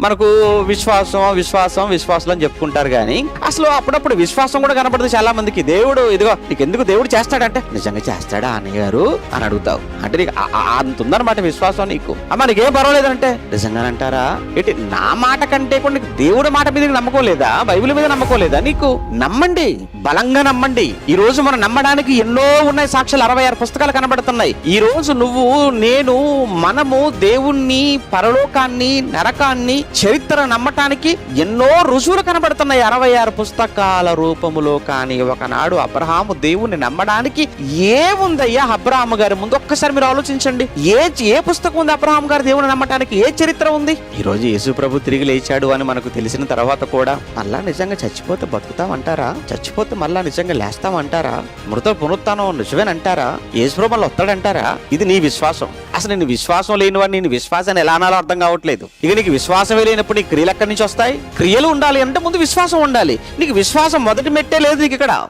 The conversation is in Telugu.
మనకు విశ్వాసం విశ్వాసం విశ్వాసం అని చెప్పుకుంటారు కానీ అసలు అప్పుడప్పుడు విశ్వాసం కూడా కనపడదు చాలా మందికి దేవుడు ఇదిగో నీకు ఎందుకు దేవుడు చేస్తాడంటే? నిజంగా చేస్తాడా అన్నయ్య గారు అని అడుగుతావు. అంటే నీకు అంత ఉందన్నమాట విశ్వాసం నీకు. మనకేం నీకేం పర్వాలేదంటే? నిజంగానంటారా ఏంటి నా మాట కంటే కూడా నీకు దేవుడి మాట మీద నమ్మకోలేదా నమ్మకం లేదా? బైబిల్ మీద నమ్మకం లేదా నీకు? నమ్మండి. బలంగా నమ్మండి. ఈ రోజు మనం నమ్మడానికి ఎన్నో ఉన్నాయి సాక్ష్యాలు. అరవై ఆరు పుస్తకాలు కనబడుతున్నాయి. ఈ రోజు నువ్వు నేను మనము దేవుణ్ణి పరలోకాన్ని నరకాన్ని చరిత్ర నమ్మటానికి ఎన్నో రుజువులు కనబడుతున్నాయి. అరవై ఆరు పుస్తకాల రూపములో కానీ ఒకనాడు అబ్రహాము దేవుణ్ణి నమ్మడానికి ఏముందయ్యా అబ్రహాము గారి ముందు? ఒక్కసారి మీరు ఆలోచించండి. ఏ ఏ పుస్తకం ఉంది అబ్రహాం గారి దేవుని నమ్మటానికి? ఏ చరిత్ర ఉంది? ఈ రోజు యేసు ప్రభు తిరిగి లేచాడు అని మనకు తెలిసిన తర్వాత కూడా మళ్ళా నిజంగా చచ్చిపోతే బతుకుతామంటారా? చచ్చిపోతే మళ్ళా నిజంగా లేస్తామంటారా? మృత పునరుత్నం నిజమేనంటారా? యేసు ప్రభు మళ్ళీ వస్తాడంటారా? ఇది నీ విశ్వాసం. అసలు నేను విశ్వాసం లేనివాడిని నేను విశ్వాసాన్ని ఎలా అనాలో అర్థం కావట్లేదు. ఇక నీకు విశ్వాసమే లేనప్పుడు నీ క్రియలు ఎక్కడి నుంచి వస్తాయి? క్రియలు ఉండాలి అంటే ముందు విశ్వాసం ఉండాలి. నీకు విశ్వాసం మొదటి మెట్టే లేదు నీకు ఇక్కడ.